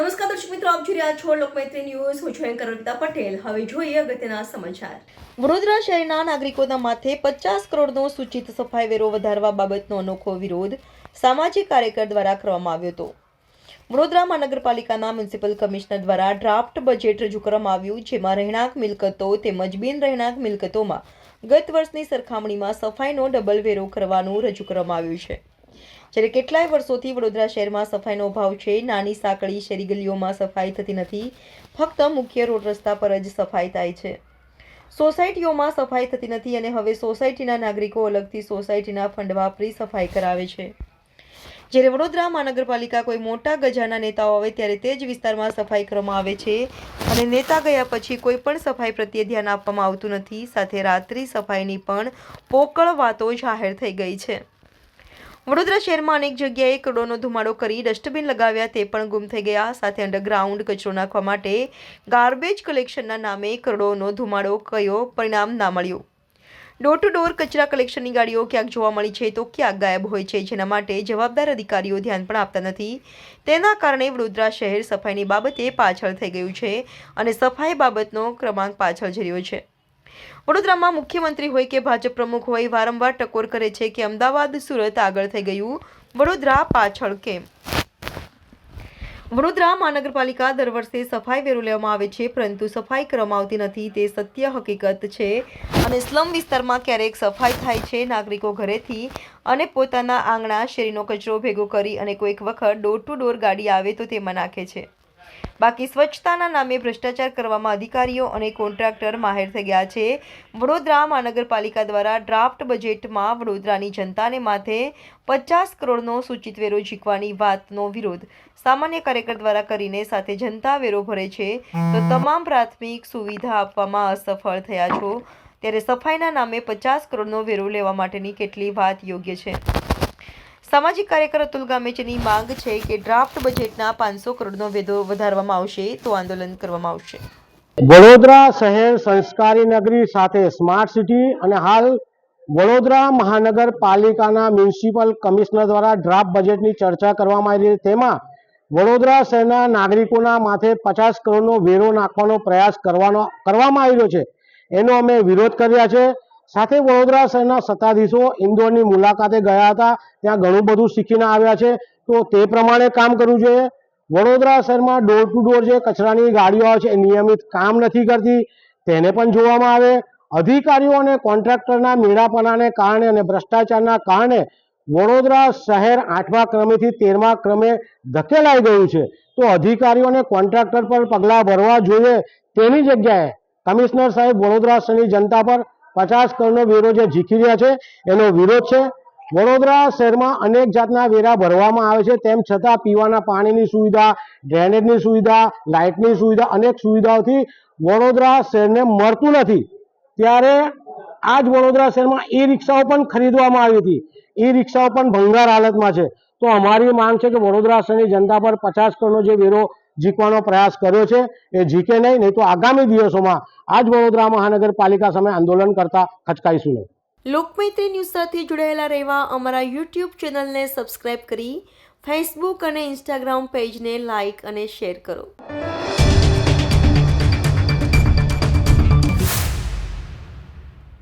નમસ્કાર દર્શક મિત્રો, આપ જોઈ રહ્યા છો લોકમૈત્રી ન્યૂઝ. હું છું એન્કર પટેલ. હવે જોઈએ અગત્યના સમાચાર. વડોદરા શહેરના નાગરિકોના માથે પચાસ કરોડનો સૂચિત સફાઈ વેરો વધારવા બાબતનો અનોખો વિરોધ સામાજિક કાર્યકર દ્વારા કરવામાં આવ્યો હતો. વડોદરા મહાનગરપાલિકાના મ્યુનિસિપલ કમિશનર દ્વારા ડ્રાફ્ટ બજેટ રજૂ કરવામાં આવ્યું, જેમાં રહેણાંક મિલકતો તેમજ બિન રહેણાંક મિલકતોમાં ગત વર્ષની સરખામણીમાં સફાઈનો ડબલ વેરો કરવાનું રજૂ કરવામાં આવ્યું છે. જ્યારે કેટલાય વર્ષોથી વડોદરા શહેરમાં સફાઈનો અભાવ છે, નાની સાંકડી શેરી ગલીઓમાં સફાઈ થતી નથી, ફક્ત મુખ્ય રોડ રસ્તા પર જ સફાઈ થાય છે. સોસાયટીઓમાં સફાઈ થતી નથી અને હવે સોસાયટીના નાગરિકો અલગથી સોસાયટીના ફંડ વાપરી સફાઈ કરાવે છે. જ્યારે વડોદરા મહાનગરપાલિકા કોઈ મોટા ગજાના નેતાઓ આવે ત્યારે તે જ વિસ્તારમાં સફાઈ કરવામાં આવે છે. અને નેતા ગયા પછી કોઈ પણ સફાઈ પ્રત્યે ધ્યાન આપવામાં આવતું નથી. સાથે રાત્રિ સફાઈની પણ પોકળ વાતો જાહેર થઈ ગઈ છે. વડોદરા શહેરમાં અનેક જગ્યાએ કરોડોનો ધુમાડો કરી ડસ્ટબિન લગાવ્યા તે પણ ગુમ થઈ ગયા. સાથે અંડરગ્રાઉન્ડ કચરો નાખવા માટે ગાર્બેજ કલેક્શનના નામે કરોડોનો ધુમાડો કયો પરિણામ ના મળ્યું. ડોર ટુ ડોર કચરા કલેક્શનની ગાડીઓ ક્યાંક જોવા મળી છે તો ક્યાંક ગાયબ હોય છે, જેના માટે જવાબદાર અધિકારીઓ ધ્યાન પણ આપતા નથી. તેના કારણે વડોદરા શહેર સફાઈની બાબતે પાછળ થઈ ગયું છે અને સફાઈ બાબતનો ક્રમાંક પાછળ જઈ રહ્યો છે. વડોદરામાં મુખ્યમંત્રી હોય કે ભાજપ પ્રમુખ હોય વારંવાર ટકોર કરે છે કે અમદાવાદ, સુરત આગળ થઈ ગયું. વડોદરા પાછળ કેમ? વડોદરા મહાનગરપાલિકા દર વર્ષે સફાઈ વેરો લેવામાં આવે છે, પરંતુ સફાઈ કરવામાં આવતી નથી, તે સત્ય હકીકત છે. અને સ્લમ વિસ્તારમાં ક્યારેક સફાઈ થાય છે, નાગરિકો ઘરેથી અને પોતાના આંગણા શેરીનો કચરો ભેગો કરી અને કોઈક વખત ડોર ટુ ડોર ગાડી આવે તો તેમાં નાખે છે. બાકી સ્વચ્છતાના નામે ભ્રષ્ટાચાર કરવામાં અધિકારીઓ અને કોન્ટ્રાક્ટર માહેર થઈ ગયા છે. વડોદરા મહાનગરપાલિકા દ્વારા ડ્રાફ્ટ બજેટમાં વડોદરાની જનતાને માથે પચાસ કરોડનો સૂચિત વેરો ઝીકવાની વાતનો વિરોધ સામાન્ય કાર્યકર દ્વારા કરીને સાથે જનતા વેરો ભરે છે. તો તમામ પ્રાથમિક સુવિધા આપવામાં અસફળ થયા છો. ત્યારે સફાઈના નામે પચાસ કરોડનો વેરો લેવા માટેની કેટલી વાત યોગ્ય છે? સામાજિક કાર્યકર અતુલ ગામેચેની માંગ છે કે ડ્રાફ્ટ બજેટના પાંચસો કરોડનો વેધો વધારવામાં આવશે, તો આંદોલન કરવામાં આવશે. વડોદરા શહેર સંસ્કારી નગરી સાથે સ્માર્ટ સિટી અને હાલ વડોદરા મહાનગરપાલિકાના મ્યુનિસિપલ કમિશનર દ્વારા ડ્રાફ્ટ બજેટની ચર્ચા કરવામાં આવી રહી. તેમાં વડોદરા શહેરના નાગરિકોના માથે પચાસ કરોડનો વેરો નાખવાનો પ્રયાસ કરવાનો, કરવામાં આવ્યો છે. એનો અમે વિરોધ કર્યા છે. સાથે વડોદરા શહેરના સત્તાધીશો ઇન્દોરની મુલાકાતે ગયા હતા. ત્યાં ઘણું બધું શીખીને આવ્યા છે. તો તે પ્રમાણે કામ કરવું જોઈએ. વડોદરા શહેરમાં ડોર ટુ ડોર જે કચરાની ગાડીઓ છે એ નિયમિત કામ નથી કરતી. તેને પણ જોવામાં આવે. અધિકારીઓ અને કોન્ટ્રાક્ટરના મેળાપણાને કારણે અને ભ્રષ્ટાચારના કારણે વડોદરા શહેર આઠમા ક્રમેથી તેરમા ક્રમે ધકેલાઈ ગયું છે. તો અધિકારીઓ અને કોન્ટ્રાક્ટર પર પગલાં ભરવા જોઈએ. તેની જગ્યાએ કમિશનર સાહેબ વડોદરા શહેરની જનતા પર પચાસ કરોડનો વેરો જે ઝીકી રહ્યા છે, એનો વિરોધ છે. વડોદરા શહેરમાં અનેક જાતના વેરા ભરવામાં આવે છે, તેમ છતાં પીવાના પાણીની સુવિધા, ડ્રેનેજની સુવિધા, લાઇટની સુવિધા, અનેક સુવિધાઓથી વડોદરા શહેરને મળતું નથી. ત્યારે આ જ વડોદરા શહેરમાં ઈ રિક્ષાઓ પણ ખરીદવામાં આવી હતી. ઈ રિક્ષાઓ પણ ભંગાર હાલતમાં છે. તો અમારી માંગ છે કે વડોદરા શહેરની જનતા પર પચાસ કરોડનો જે વેરો ઝીકવાનો પ્રયાસ કર્યો છે. એ જીકે નહીં નહીં તો આગામી દિવસોમાં આ જ વડોદરા મહાનગરપાલિકા સામે આંદોલન કરતા ખચકાઈશું નહીં. લોકમૈત્રી ન્યૂઝ સાથે જોડાયેલા રહેવા અમારા યુટ્યુબ ચેનલને સબસ્ક્રાઇબ કરી, ફેસબુક અને ઇન્સ્ટાગ્રામ પેજને લાઇક અને શેર કરો.